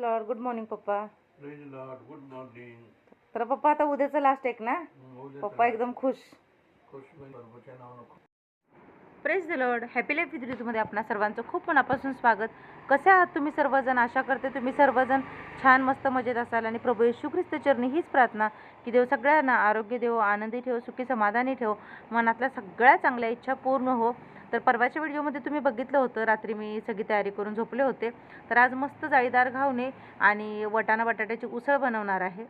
Lord good morning पप्पा. Praise lord good morning तर पप्पा आता उद्याचं लास्ट एक ना? पप्पा एकदम खुश. Praise the lord happy life with ऋतूमध्ये आपणा सर्वांचं खूप मनापासून स्वागत. कसे आहात तुम्ही सर्वजण? आशा करते तुम्ही सर्वजण छान मस्त मजेत असाल आणि प्रभू येशू ख्रिस्त चरणी हीच प्रार्थना की देव सगळ्यांना आरोग्य देव आनंदी ठेव सुखी समाधानी ठेव मनातल्या सगळ्या चांगल्या इच्छा पूर्ण हो. तर परवाच्या व्हिडिओमध्ये तुम्ही बघितलं होतं. रात्री मी सगळी तयारी करून झोपले होते. तर आज मस्त जाळीदार घावणे आणि वटाणा बटाट्याची उसळ बनवणार आहे.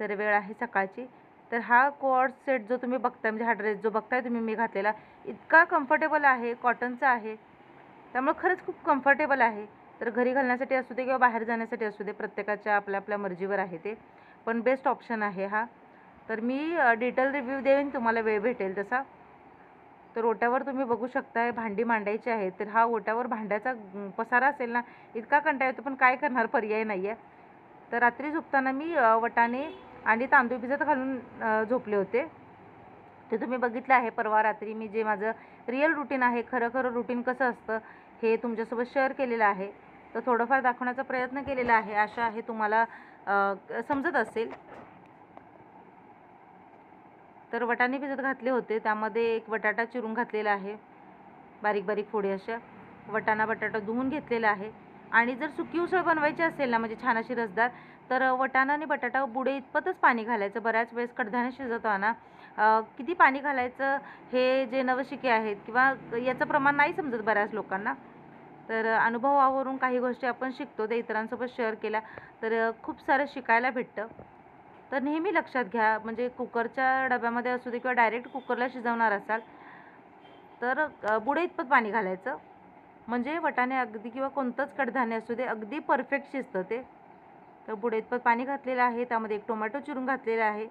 तर वेळ आहे सकाळची. तर हा कोऑर्ड सेट जो तुम्ही बघताय म्हणजे हा ड्रेस जो बघताय तुम्ही मी घातलेला इतका कम्फर्टेबल आहे कॉटनचा आहे. त्यामुळे खरंच खूप कम्फर्टेबल आहे. तर घरी घालण्यासाठी असू दे किंवा बाहेर जाण्यासाठी असू दे प्रत्येकाच्या आपल्या आपल्या मर्जीवर आहे ते. पण बेस्ट ऑप्शन आहे हा. तर मी डिटेल रिव्ह्यू देईन तुम्हाला वेळ भेटेल तसा. तर ओट्यावर तुम्ही बघू शकताय भांडी मांडायची आहे तर हा ओट्यावर भांड्याचा पसारा असेल ना इतका कंटाळा येतो पण काय करणार पर्याय नाही आहे तर रात्री झोपताना मी वटाने वटाणे आणि तांदूळ भिजत घालून झोपले होते. ते तुम्ही बघितलं आहे परवा रात्री मी जे माझं रिअल रुटीन आहे खरं खरं रुटीन कसं असतं हे तुमच्यासोबत शेअर केलेलं आहे. तर थोडंफार दाखवण्याचा प्रयत्न केलेला आहे आशा आहे तुम्हाला समजत असेल. तर वटाणे भिजत घातले होते. त्यामध्ये एक बटाटा चिरून घातलेला आहे. बारीक बारीक फोडी अशा वटाणा बटाटा धुवून घेतलेला आहे. आणि जर सुकी उसळ बनवायची असेल ना म्हणजे छान अशी रसदार तर वटाणा आणि बटाटा बुडे इतपतच पाणी घालायचं. बऱ्याच वेळेस कडधान्य शिजवताना किती पाणी घालायचं हे जे नवशिके आहेत किंवा याचं प्रमाण नाही समजत बऱ्याच लोकांना. तर अनुभवावरून काही गोष्टी आपण शिकतो ते इतरांसोबत शेअर केल्या तर खूप सारं शिकायला भेटतं. तर नेहमी लक्षात घ्या म्हणजे कुकरच्या डब्यामध्ये असू दे किंवा डायरेक्ट कुकरला शिजवणार असाल तर अ, बुडे इतपत पाणी घालायचं. म्हणजे वटाणे अगदी किंवा कोणतंच कडधान्य असू दे अगदी परफेक्ट शिजतं ते. तर बुडे इतपत पाणी घातलेलं आहे त्यामध्ये एक टोमॅटो चिरून घातलेला आहे.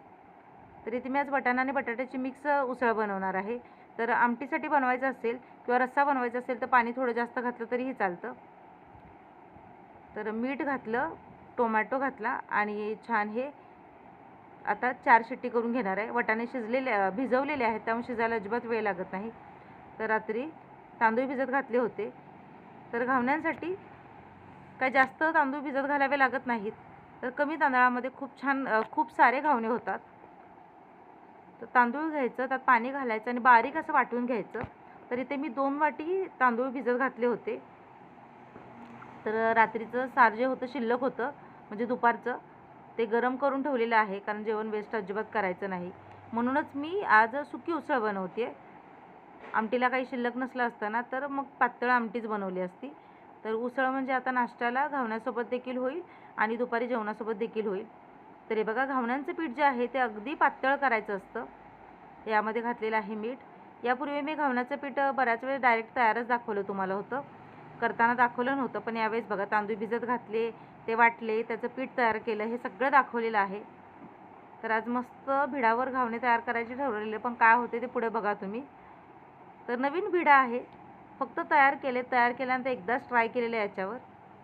तर इथे मी आज वटाणा आणि बटाट्याची मिक्स उसळ बनवणार आहे. तर आमटीसाठी बनवायचं असेल किंवा रस्सा बनवायचा असेल तर पाणी थोडं जास्त घातलं तरीही चालतं. तर मीठ घातलं टोमॅटो घातला आणि छान हे आता चार शिट्टी करून घेणार आहे. वटाणे शिजलेले भिजवलेले आहेत त्यामुळे शिजायला अजिबात वेळ लागत नाही. तर रात्री तांदूळ भिजत घातले होते. तर घावण्यांसाठी काय जास्त तांदूळ भिजत घालावे लागत नाहीत. तर कमी तांदळामध्ये खूप छान खूप सारे घावणे होतात. तर तांदूळ घ्यायचं त्यात पाणी घालायचं आणि बारीक असं वाटून घ्यायचं. तर इथे मी दोन वाटी तांदूळ भिजत घातले होते. तर रात्रीचं सार जे होतं शिल्लक होतं म्हणजे दुपारचं ते गरम करून ठेवलेलं आहे कारण जेवण वेस्ट अजिबात करायचं नाही. म्हणूनच मी आज सुकी उसळ बनवते आमटीला काही शिल्लक नसलं असताना तर मग पातळ आमटीच बनवली असती. तर उसळ म्हणजे आता नाश्त्याला घावण्यासोबत देखील होईल आणि दुपारी जेवणासोबत देखील होईल. तर हे बघा घावण्यांचं पीठ जे आहे ते अगदी पातळ करायचं असतं. यामध्ये घातलेलं आहे मीठ. यापूर्वी मी घावण्याचं पीठ बऱ्याच वेळेस डायरेक्ट तयारच दाखवलं तुम्हाला होतं. करताना दाखवलं नव्हतं पण यावेळेस बघा तांदूळ भिजत घातले ते वाटले त्याचं पीठ तयार केलं हे सगळं दाखवलेलं आहे. तर आज मस्त भिडावर घावणे तयार करायचे ठरवलेले पण काय होते ते पुढे बघा तुम्ही. तर नवीन भिडा आहे फक्त तयार केले तयार केल्यानंतर एकदाच ट्राय केलेलं आहे याच्यावर.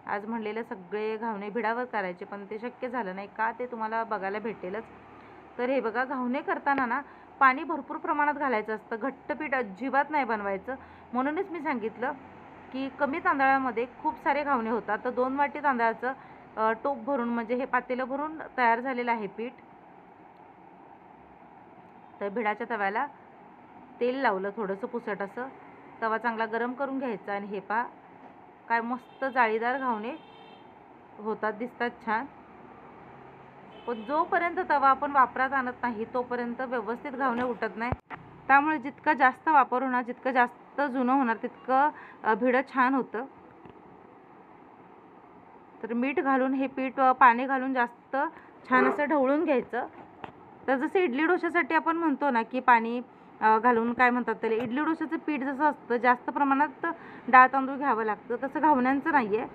आज म्हणलेले सगळे घावणे भिडावर करायचे पण ते शक्य झालं नाही का ते तुम्हाला बघायला भेटेलच. तर हे बघा घावणे करताना ना पाणी भरपूर प्रमाणात घालायचं असतं घट्ट पीठ अजिबात नाही बनवायचं. म्हणूनच मी सांगितलं की कमी तांदळामध्ये खूप सारे घावणे होतात. तर दोन वाटी तांदळाचं टोप भरून म्हणजे हे पातेलं भरून तयार झालेलं आहे पीठ. तर भिडाच्या तव्याला तेल लावलं थोडंसं पुसट असं. तवा चांगला गरम करून घ्यायचा आणि हे पा काय मस्त जाळीदार घावणे होतात दिसतात छान. पण जोपर्यंत तवा आपण वापरात आणत नाही तोपर्यंत व्यवस्थित घावणे उठत नाही. त्यामुळे जितका जास्त वापर होणार जितकं जास्त जुनं होणार तितकं भिडं छान होतं. तर मीठ घालून हे पीठ पाणी घालून जास्त छान असं ढवळून घ्यायचं. तर जसं इडली डोशासाठी आपण म्हणतो ना की पाणी घालून काय म्हणतात त्याला इडली डोशाचं पीठ जसं असतं जास्त प्रमाणात डाळ तांदूळ घ्यावं लागतं. तसं घावण्यांचं नाही आहे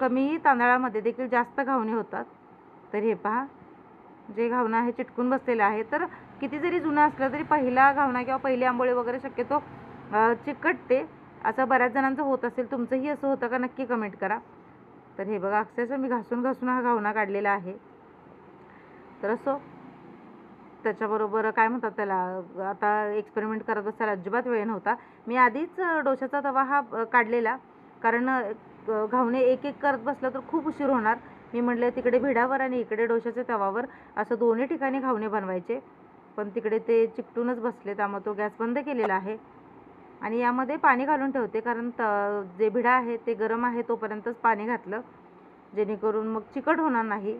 कमी तांदळामध्ये देखील जास्त घावणे होतात. तर हे पहा जे घावणं आहे चिटकून बसलेलं आहे. तर किती जरी जुनं असलं तरी पहिला घावणा किंवा पहिली आंबोळी वगैरे शक्यतो चिकटते. असं बऱ्याच जणांचं होत असेल तुमचंही असं होतं का? नक्की कमेंट करा. तर हे बघा अक्षरशः मी घासून घासून हा घावणा काढलेला आहे. तर असो त्याच्याबरोबर काय म्हणतात त्याला आता एक्सपेरिमेंट करत बसायला अजिबात वेळ नव्हता. मी आधीच डोशाचा तवा हा काढलेला. कारण घावणे एक एक करत बसलं तर खूप उशीर होणार. मी म्हटलं तिकडे भिडावर आणि इकडे डोशाच्या तवावर असं दोन्ही ठिकाणी घावणे बनवायचे. पण तिकडे ते चिकटूनच बसले त्यामुळे तो गॅस बंद केलेला आहे. आणि यामध्ये पाणी घालून ठेवते कारण त जे भिडा आहे ते गरम आहे तोपर्यंतच पाणी घातलं जेणेकरून मग चिकट होणार नाही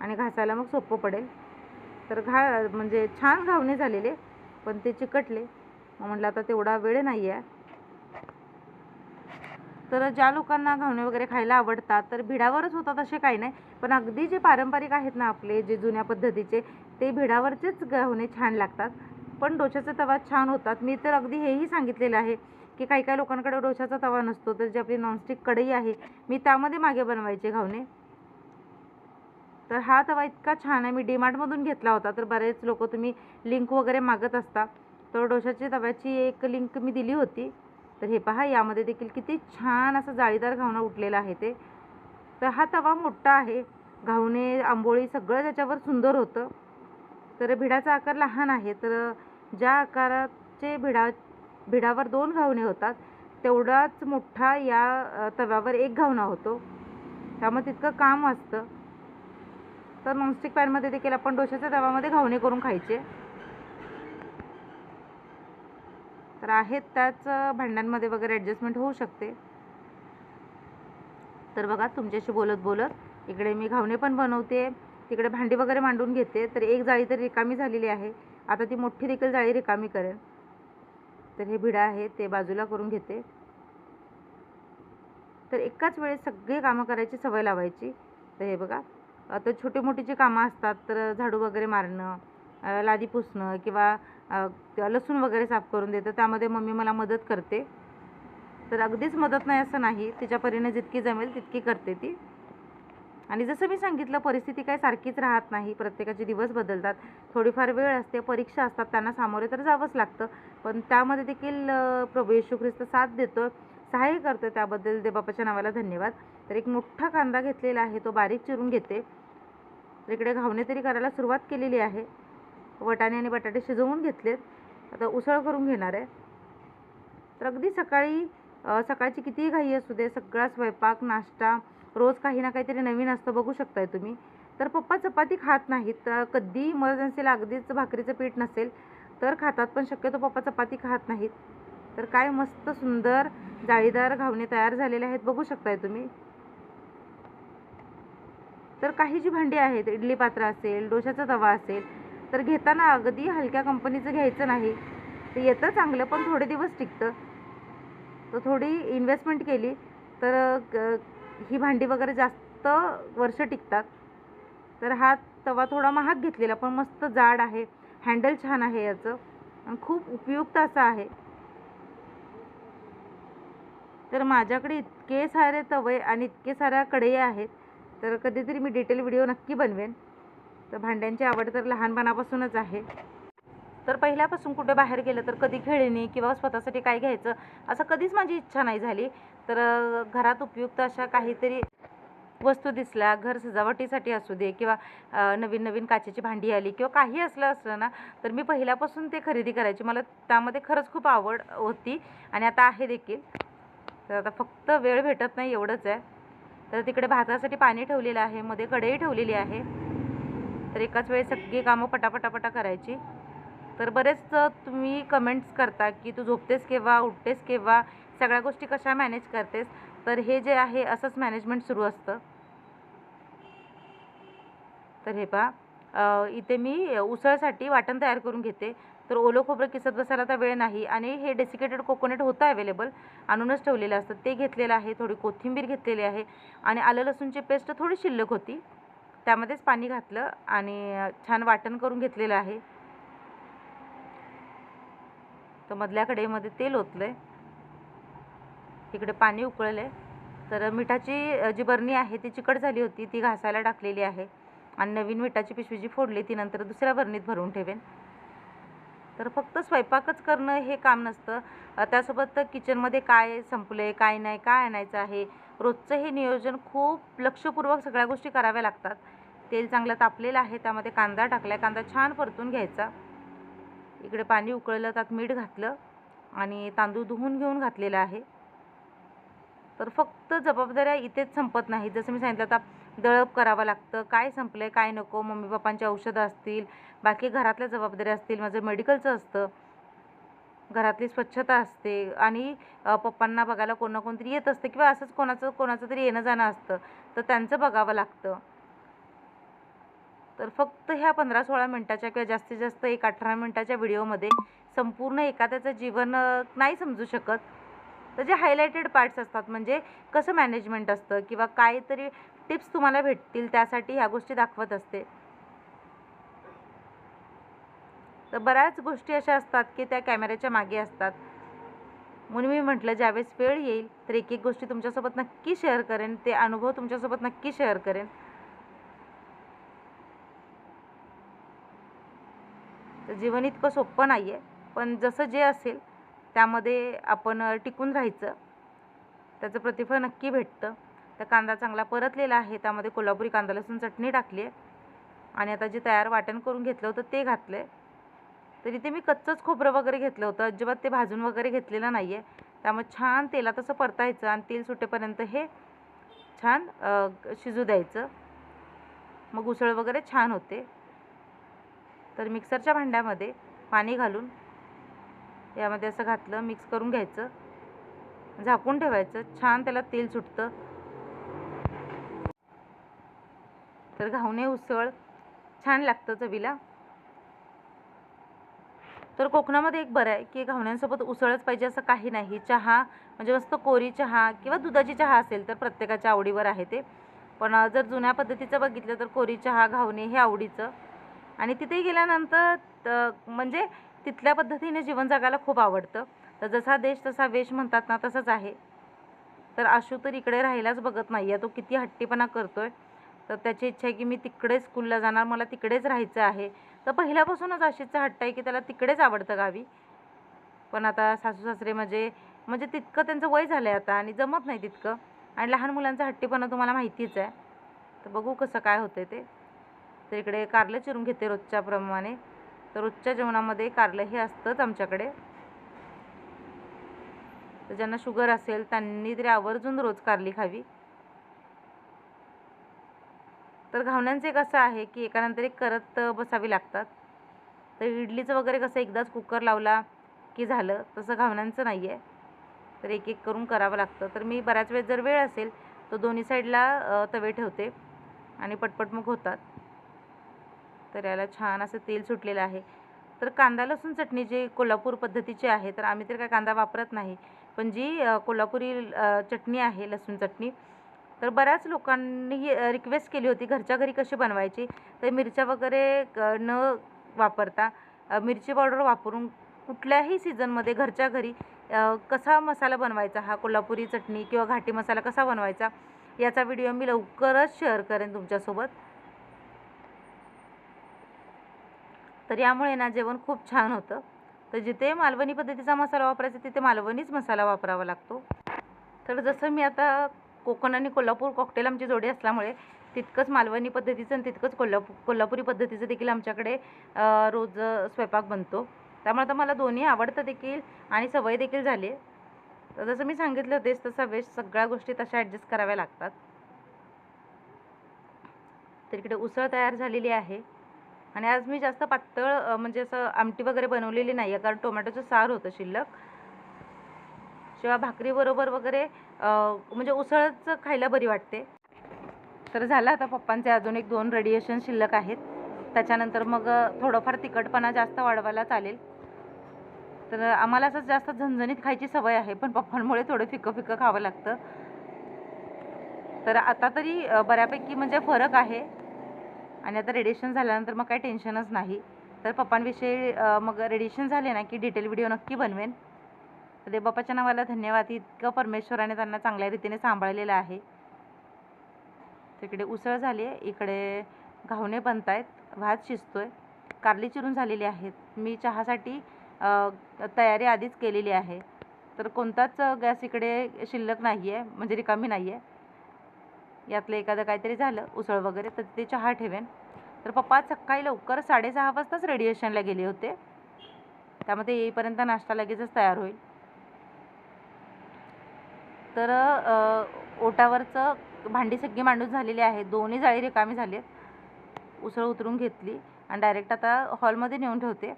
आणि घासायला मग सोपं पडेल. तर घा म्हणजे छान घावणे झालेले पण ते चिकटले. मग म्हटलं आता तेवढा वेळ नाही आहे. तर ज्या लोकांना घावणे वगैरे खायला आवडतात तर भिडावरच होतात असे काही नाही पण अगदी जे पारंपरिक आहेत ना आपले जे जुन्या पद्धतीचे ते भिडावरचेच घावणे छान लागतात. पण डोशाचा तवा छान होतात. मी तर अगदी हेही सांगितलेलं आहे की काही काही लोकांकडे डोशाचा तवा नसतो तर जी आपली नॉनस्टिक कढई आहे मी त्यामध्ये मागे बनवायचे घावणे. तर हा तवा इतका छान आहे. मी डीमार्टमधून घेतला होता तर बरेच लोक तुम्ही लिंक वगैरे मागत असता तर डोशाची तव्याची एक लिंक मी दिली होती. तर हे पहा यामध्ये देखील किती छान असं जाळीदार घावणं उठलेलं आहे ते. तर हा तवा मोठा आहे. घावणे आंबोळी सगळं त्याच्यावर सुंदर होतं. तर भिडाचा आकार लहान आहे तर ज्या आकाराचे भिडा भिडावर दोन घावणे होतात तेवढाच मोठा या तव्यावर एक घावणा होतो. त्यामुळे तितकं काम असतं. तर नॉनस्टिक पॅनमध्ये देखील आपण डोशाच्या तव्यामध्ये घावणे करून खायचे. तर आहेत त्याच भांड्यांमध्ये वगैरे ॲडजस्टमेंट होऊ शकते. तर बघा तुमच्याशी बोलत बोलत इकडे मी घावणे पण बनवते. तिकडे भांडी वगैरे मांडून घेते. तर एक जाळी तर रिकामी झालेली आहे. आता ती मोठी देखील जाळी रिकामी करेन तर हे भिडा आहे ते बाजूला करून घेते. तर एकाच वेळेस सगळी कामं करायची सवय लावायची. तर हे बघा तर छोटी मोठी जी कामं असतात तर झाडू वगैरे मारणं लादी पुसणं किंवा लसूण वगैरे साफ करून देतं. त्यामध्ये मम्मी मला मदत करते. तर अगदीच मदत नाही असं नाही. तिच्या परीने जितकी जमेल तितकी करते ती. आणि जसं मी सांगितलं परिस्थिती काही सारखीच राहत नाही. प्रत्येकाचे दिवस बदलतात. थोडीफार वेळ असते परीक्षा असतात त्यांना सामोरे तर जावंच लागतं. पण त्यामध्ये देखील प्रभू येशू ख्रिस्त साथ देतो सहाय्य करतो त्याबद्दल. देवबापाच्या नावाला धन्यवाद. तर एक मोठा कांदा घेतलेला आहे तो बारीक चिरून घेते. तर इकडे घावणे तरी करायला सुरुवात केलेली आहे. वटाणे आणि बटाटे शिजवून घेतलेत. आता उसळ करून घेणार आहे. तर अगदी सकाळी सकाळची कितीही घाई असू दे सगळा स्वयंपाक नाश्ता रोज काही ना काहीतरी नवीन असतं बघू शकताय तुम्ही. तर पप्पा चपाती खात नाहीत कधी इमर्जन्सीला अगदीच भाकरीचं पीठ नसेल तर खातात पण शक्यतो पप्पा चपाती खात नाहीत. तर काय मस्त सुंदर जाळीदार घावणे तयार झालेले आहेत बघू शकताय तुम्ही. तर काही जी भांडी आहेत इडली पात्र असेल डोशाचा तवा असेल तर घेताना अगदी हलक्या कंपनीचं घ्यायचं नाही. ते येतं चांगलं पण थोडे दिवस टिकतं. तर थोडी इन्व्हेस्टमेंट केली तर ही भांडी वगैरे जास्त वर्ष टिकतात. तर हा तवा थोडा महाग घेतलेला पण मस्त जाड आहे. हँडल छान आहे याचं. आणि खूप उपयुक्त असं आहे. तर माझ्याकडे इतके सारे तवे आणि इतके साऱ्या कढई आहेत तर कधीतरी मी डिटेल व्हिडिओ नक्की बनवेन. तर भांड्यांची आवड तर लहानपणापासूनच आहे. तर पहिल्यापासून कुठे बाहेर गेलं तर कधी खेळणी किंवा स्वतःसाठी काय घ्यायचं असं कधीच माझी इच्छा नाही झाली. तर घरात उपयुक्त अशा काहीतरी वस्तू दिसल्या घर सजावटीसाठी असू दे किंवा नवीन नवीन काचेची भांडी आली किंवा काही असलं असलं ना तर मी पहिल्यापासून ते खरेदी करायची. मला त्यामध्ये खरंच खूप आवड होती आणि आता आहे देखील. तर आता फक्त वेळ भेटत नाही एवढंच आहे. तर तिकडे भातासाठी पाणी ठेवलेलं आहे मध्ये कढई ठेवलेली आहे. तर एकाच वेळेस सगळी कामं पटापटापटा करायची. तर बरेच तुम्ही कमेंट्स करता की तू झोपतेस केव्हा उठतेस केव्हा? सगळ्या गोष्टी कशा मॅनेज करतेस तर हे जे आहे असंच मॅनेजमेंट सुरू असतं. तर हे पहा. इथे मी उसळसाठी वाटण तयार करून घेते. तर ओलं खोबरं किसत बसायला आता वेळ नाही आणि हे डेसिकेटेड कोकोनट होतं अवेलेबल आणूनच ठेवलेलं असतं. ते घेतलेलं आहे थोडी कोथिंबीर घेतलेली आहे आणि आलं लसूणची पेस्ट थोडी शिल्लक होती. त्यामध्येच पाणी घातलं आणि छान वाटण करून घेतलेलं आहे. तर मधल्या कडेमध्ये तेल ओतलं आहे इकडे पाणी उकळलं आहे तर मिठाची जी बरणी आहे ती चिकट झाली होती ती घासायला टाकलेली आहे. आणि नवीन मिठाची पिशवी जी फोडली ती नंतर दुसऱ्या बरणीत भरून ठेवेन. तर फक्त स्वयंपाकच करणं हे काम नसतं. त्यासोबत किचनमध्ये काय संपलं आहे काय नाही काय आणायचं आहे? रोजचं हे नियोजन खूप लक्षपूर्वक सगळ्या गोष्टी कराव्या लागतात. तेल चांगलं तापलेलं आहे त्यामध्ये कांदा टाकला कांदा छान परतून घ्यायचा. इकडे पाणी उकळलं त्यात मीठ घातलं. आणि तांदूळ धुवून घेऊन घातलेलं आहे. तर फक्त जबाबदाऱ्या इथेच संपत नाही जसं मी सांगितलं आता दळप करावं लागतं. काय संपलं आहे काय नको? मम्मी पप्पांची औषधं असतील बाकी घरातल्या जबाबदाऱ्या असतील माझं मेडिकलचं असतं घरातली स्वच्छता असते आणि पप्पांना बघायला कोण ना कोणतरी येत असतं किंवा असंच कोणाचं कोणाचं तरी येणं जाणं असतं तर त्यांचं बघावं लागतं. तर फक्त ह्या पंधरा सोळा मिनटाच्या किंवा जास्तीत जास्त एक अठरा मिनटाच्या व्हिडिओमध्ये संपूर्ण एखाद्याचं जीवन नाही समजू शकत. तर जे हायलायटेड पार्ट्स असतात म्हणजे कसं मॅनेजमेंट असतं किंवा काहीतरी टिप्स तुम्हाला भेटतील त्यासाठी ह्या गोष्टी दाखवत असते. तर बऱ्याच गोष्टी अशा असतात की त्या कॅमेऱ्याच्या मागे असतात. म्हणून मी म्हटलं ज्यावेळेस वेळ येईल तर एक एक गोष्टी तुमच्यासोबत नक्की शेअर करेन ते अनुभव तुमच्यासोबत नक्की शेअर करेन. तर जीवन इतकं सोपं नाही आहे पण जसं जे असेल त्यामध्ये आपण टिकून राहायचं. त्याचं प्रतिफळ नक्की भेटतं. तर कांदा चांगला परतलेला आहे. त्यामध्ये कोल्हापुरी कांदा लसूण चटणी टाकली आहे आणि आता जे तयार वाटण करून घेतलं होतं ते घातलं आहे तर इथे मी कच्चंच खोबरं वगैरे घेतलं होतं. अजिबात ते भाजून वगैरे घेतलेलं नाही आहे त्यामुळे छान तेलात असं परतायचं आणि तेल सुटेपर्यंत हे छान शिजू द्यायचं. मग उसळ वगैरे छान होते. तर मिक्सरच्या भांड्यामध्ये पाणी घालून यामध्ये असं घातलं मिक्स करून घ्यायचं. झाकून ठेवायचं. छान त्याला तेल सुटतं. तर घावणे उसळ छान लागतं चवीला. तर कोकणामध्ये एक बरं आहे की घावण्यांसोबत उसळच पाहिजे असं काही नाही. चहा म्हणजे मस्त कोरी चहा किंवा दुधाची चहा असेल तर प्रत्येकाच्या आवडीवर आहे ते. पण जर जुन्या पद्धतीचं बघितलं तर कोरी चहा घावणे हे आवडीचं. आणि तिथे गेल्यानंतर म्हणजे तिथल्या पद्धतीने जीवन जगायला खूप आवडतं. तर जसा देश तसा वेश म्हणतात ना तसंच आहे. तर आशू तर इकडे राहायलाच बघत नाही आहे तो किती हट्टीपणा करतो आहे तर त्याची इच्छा आहे की मी तिकडेच स्कूलला जाणार. मला तिकडेच राहायचं आहे. तर पहिल्यापासूनच आशीचा हट्ट आहे की त्याला तिकडेच आवडतं गावी. पण आता सासू सासरे म्हणजे म्हणजे तितकं त्यांचं वय झालं आहे आता आणि जमत नाही तितकं. आणि लहान मुलांचा हट्टीपणा तुम्हाला माहितीच आहे. तर बघू कसं काय होतं ते. तर इकडे कारलं चिरून घेते रोजच्या प्रमाणे तर रोजच्या जेवणामध्ये कारलं हे असतंच आमच्याकडे. तर ज्यांना शुगर असेल त्यांनी तरी आवर्जून रोज कारली खावी. तर घावण्यांचं एक असं आहे की एकानंतर एक करत बसावी लागतात. तर इडलीचं वगैरे कसं एकदाच कुकर लावला की झालं तसं घावण्यांचं नाही आहे तर एक एक करून करावं लागतं. तर मी बऱ्याच वेळ जर वेळ असेल तर दोन्ही साईडला तवे ठेवते आणि पटपट मग होतात. तर याला छान असं तेल सुटलेलं आहे. तर कांदा लसूण चटणी जी कोल्हापूर पद्धतीची आहे तर आम्ही तर काय कांदा वापरत नाही. पण जी कोल्हापुरी चटणी आहे लसूण चटणी तर बऱ्याच लोकांनी रिक्वेस्ट केली होती घरच्या घरी कशी बनवायची? तर मिरच्या वगैरे क- न वापरता मिरची पावडर वापरून कुठल्याही सीझनमध्ये घरच्या घरी कसा मसाला बनवायचा हा कोल्हापुरी चटणी किंवा घाटी मसाला कसा बनवायचा याचा व्हिडिओ मी लवकरच शेअर करेन तुमच्यासोबत. तर यामुळे ना जेवण खूप छान होतं. तर जिथे मालवणी पद्धतीचा मसाला वापरायचा तिथे मालवणीच मसाला वापरावा लागतो. तर जसं मी आता कोकण आणि कोल्हापूर कॉकटेल आमची जोडी असल्यामुळे तितकंच मालवणी पद्धतीचं आणि तितकंच कोल्हापूर कोल्हापुरी पद्धतीचं देखील आमच्याकडे रोज स्वयंपाक बनतो. त्यामुळे आता मला दोन्ही आवडतं देखील आणि सवय देखील झाली तर जसं मी सांगितलं तेच तसा वेश सगळ्या गोष्टी तशा ॲडजस्ट कराव्या लागतात. तर इकडे उसळ तयार झालेली आहे. आणि आज मी जास्त पातळ म्हणजे असं आमटी वगैरे बनवलेली नाही आहे कारण टोमॅटोचं सार होतं शिल्लक. शिवाय भाकरीबरोबर वगैरे म्हणजे उसळच खायला बरी वाटते. तर झालं आता पप्पांचे अजून एक दोन रेडिएशन शिल्लक आहेत. त्याच्यानंतर मग थोडंफार तिखटपणा जास्त वाढवायला चालेल. तर आम्हाला असं जास्त झणझणीत खायची सवय आहे पण पप्पांमुळे थोडं फिकं फिकं खावं लागतं. तर आता तरी बऱ्यापैकी म्हणजे फरक आहे. आणि आता रेडिएशन झाल्यानंतर मग काही टेन्शनच नाही. तर पप्पांविषयी मग रेडिएशन झाले ना की डिटेल व्हिडिओ नक्की बनवेन. तर बाप्पाच्या नावाला धन्यवाद. इतकं परमेश्वराने त्यांना चांगल्या रीतीने सांभाळलेलं आहे. तिकडे उसळ झाली आहे. इकडे घावणे बनत आहेत भात शिजतो आहे कारली चिरून झालेली आहेत. मी चहासाठी तयारी आधीच केलेली आहे. तर कोणताच गॅस इकडे शिल्लक नाही आहे म्हणजे रिकामी नाही आहे यातलं एखादं काहीतरी झालं उसळ वगैरे तर ते चहा ठेवेन. तर पप्पा सकाळी लवकर साडेसहा वाजताच रेडिएशनला गेले होते. त्यामध्ये येईपर्यंत नाश्ता लगेचच तयार होईल. तर ओटावरचं भांडी सगळी मांडून झालेली आहे दोन्ही जाळी रिकामी झाली आहेत उसळ उतरून घेतली आणि डायरेक्ट आता हॉलमध्ये नेऊन ठेवते.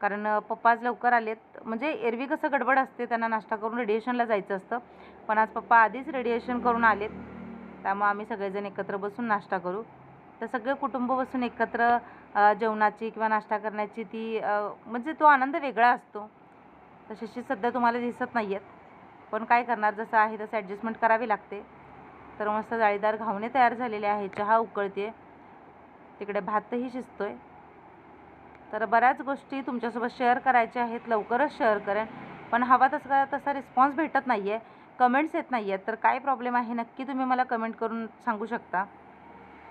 कारण पप्पा आज लवकर आलेत. म्हणजे एरवी कसं गडबड असते त्यांना नाश्ता करून रेडिएशनला जायचं असतं. पण आज पप्पा आधीच रेडिएशन करून आलेत. त्यामुळे आम्ही सगळेजण एकत्र बसून नाश्ता करू. तर सगळे कुटुंब बसून एकत्र जेवणाची किंवा नाश्ता करण्याची ती म्हणजे तो आनंद वेगळा असतो. तशीशी सध्या तुम्हाला दिसत नाही आहेत पण काय करणार जसं आहे तसं ॲडजस्टमेंट करावी लागते. तर मस्त जाळीदार घावणे तयार झालेले आहे चहा उकळते तिकडे भातही शिजतो आहे तर बऱ्याच गोष्टी तुमच्यासोबत शेअर करायच्या आहेत. लवकरच शेअर करेन. पण हवा तसा तसा रिस्पॉन्स भेटत नाही आहे कमेंट्स येत नाही आहेत तर काय प्रॉब्लेम आहे? नक्की तुम्ही मला कमेंट करून सांगू शकता.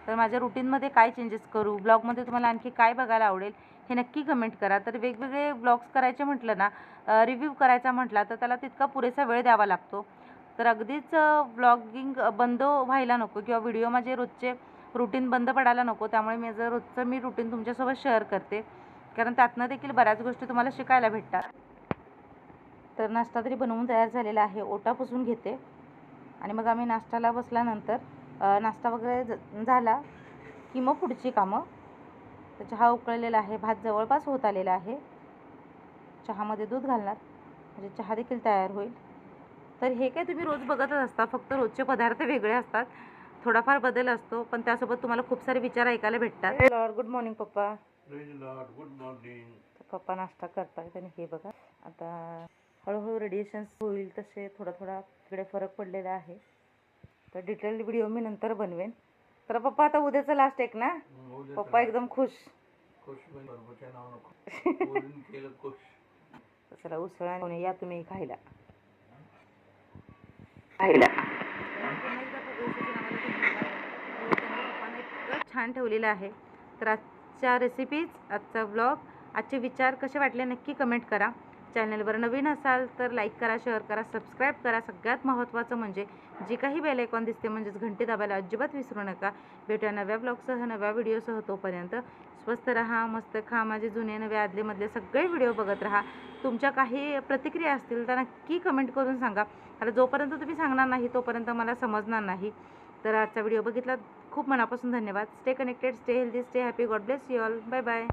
तर माझ्या रुटीनमध्ये काय चेंजेस करू? ब्लॉगमध्ये तुम्हाला आणखी काय बघायला आवडेल? हे नक्की कमेंट करा. तर वेगवेगळे ब्लॉग्स करायचे म्हटलं ना रिव्ह्यू करायचा म्हटला तर त्याला तितका पुरेसा वेळ द्यावा लागतो. तर अगदीच ब्लॉगिंग बंद व्हायला नको किंवा व्हिडिओ माझे रोजचे रुटीन बंद पडायला नको. त्यामुळे माझं रोजचं मी रुटीन तुमच्यासोबत शेअर करते. कारण त्यातनं देखील बऱ्याच गोष्टी तुम्हाला शिकायला भेटतात. तर नाश्ता तरी बनवून तयार झालेला आहे. ओटा पुसून घेते. आणि मग आम्ही नाश्त्याला बसल्यानंतर नाश्ता वगैरे ज- झाला की मग पुढची कामं. तर चहा उकळलेला आहे. भात जवळपास होत आलेला आहे. चहामध्ये दूध घालणार. म्हणजे चहा देखील तयार होईल. तर हे काय तुम्ही रोज बघतच असता. फक्त रोजचे पदार्थ वेगळे असतात. थोडाफार बदल असतो. पण त्यासोबत तुम्हाला खूप सारे विचार ऐकायला भेटतात. लॉर्ड गुड मॉर्निंग पप्पा morning. तर पप्पा नाश्ता करतायत आणि हे बघा. आता हळूहळू रेडिएशन्स होईल तसे थोडा थोडा तिकडे फरक पडलेला आहे. तर डिटेल व्हिडिओ मी नंतर बनवेन. तर पप्पा आता उद्याचं लास्ट एक ना? पप्पा एकदम खुश. खुश म्हणजे चला उसळ आणि या तुम्ही खायला. छान ठेवलेलं आहे. तर आजच्या रेसिपीज आजचा ब्लॉग आजचे विचार कसे वाटले नक्की कमेंट करा. चॅनलवर नवीन असाल तर लाईक करा शेअर करा सबस्क्राईब करा. सगळ्यात महत्त्वाचं म्हणजे जी काही बेल आयकॉन दिसते म्हणजेच घंटी दाबायला अजिबात विसरू नका. भेटूया नव्या ब्लॉगसह नव्या व्हिडिओसह तोपर्यंत स्वस्त राहा मस्त खा. माझे जुने नवे आदलेमधले सगळे व्हिडिओ बघत राहा. तुमच्या काही प्रतिक्रिया असतील तर नक्की कमेंट करून सांगा. आता जोपर्यंत तुम्ही सांगणार नाही तोपर्यंत मला समजणार नाही. तर आजचा व्हिडिओ बघितला खूप मनापासून धन्यवाद. Stay connected stay healthy stay happy God bless you all bye bye